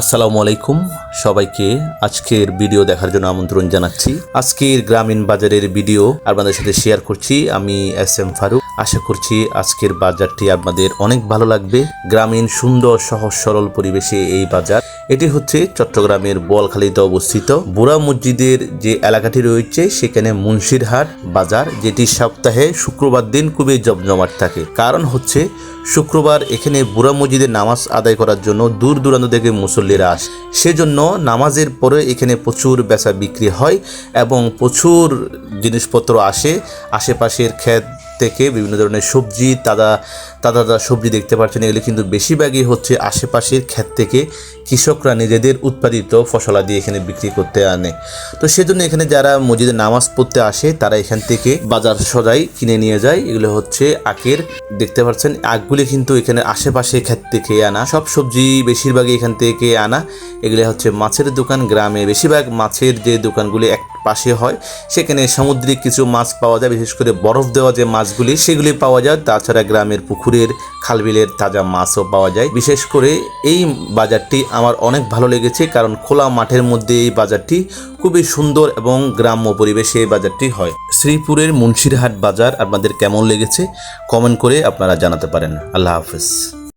আসসালামু আলাইকুম সবাইকে। আজকের ভিডিও দেখার জন্য আমন্ত্রণ জানাচ্ছি। আজকের গ্রামীণ বাজারের ভিডিও আপনাদের সাথে শেয়ার করছি। আমি এস এম ফারুক। আশা করছি আজকের বাজারটি আপনাদের অনেক ভালো লাগবে। গ্রামীণ সুন্দর সহজ সরল পরিবেশে এই বাজার এটি হচ্ছে চট্টগ্রামের বোয়ালখালীতে অবস্থিত বুড়া মসজিদের যে এলাকাটি রয়েছে, সেখানে মুন্সিরহাট বাজার, যেটি সপ্তাহে শুক্রবার দিন খুবই জমজমাট থাকে। কারণ হচ্ছে, শুক্রবার এখানে বুড়া মসজিদে নামাজ আদায় করার জন্য দূর দূরান্ত থেকে মুসল্লিরা আসে। সেজন্য নামাজের পরে এখানে প্রচুর বেচা বিক্রি হয় এবং প্রচুর জিনিসপত্র আসে। আশেপাশের ক্ষেত থেকে বিভিন্ন ধরনের সবজি, তাজা তাজা তাজা সবজি দেখতে পাচ্ছেন। এগুলি কিন্তু বেশিরভাগই হচ্ছে আশেপাশের ক্ষেত থেকে কৃষকরা নিজেদের উৎপাদিত ফসলাদি এখানে বিক্রি করতে আনে। তো সেজন্য এখানে যারা মসজিদে নামাজ পড়তে আসে, তারা এখান থেকে বাজার সদাই কিনে নিয়ে যায়। এগুলো হচ্ছে আখের, দেখতে পাচ্ছেন, আখগুলি কিন্তু এখানে আশেপাশে ক্ষেত থেকে আনা। সব সবজি বেশিরভাগই এখান থেকে আনা। এগুলো হচ্ছে মাছের দোকান গ্রামে। বেশিরভাগ মাছের যে দোকানগুলি এক পাশে হয়, সেখানে সামুদ্রিক কিছু মাছ পাওয়া যায়। বিশেষ করে বরফ দেওয়া যে মাছগুলি, সেগুলি পাওয়া যায়। তাছাড়া গ্রামের পুকুরের, খালবিলের তাজা মাছও পাওয়া যায়। বিশেষ করে এই বাজারটি আমার অনেক ভালো লেগেছে, কারণ খোলা মাঠের মধ্যে এই বাজারটি খুবই সুন্দর এবং গ্রাম্য পরিবেশে এই বাজারটি হয়। শ্রীপুরের মুন্সিরহাট বাজার আপনাদের কেমন লেগেছে? কমেন্ট করে আপনারা জানাতে পারেন। আল্লাহ হাফেজ।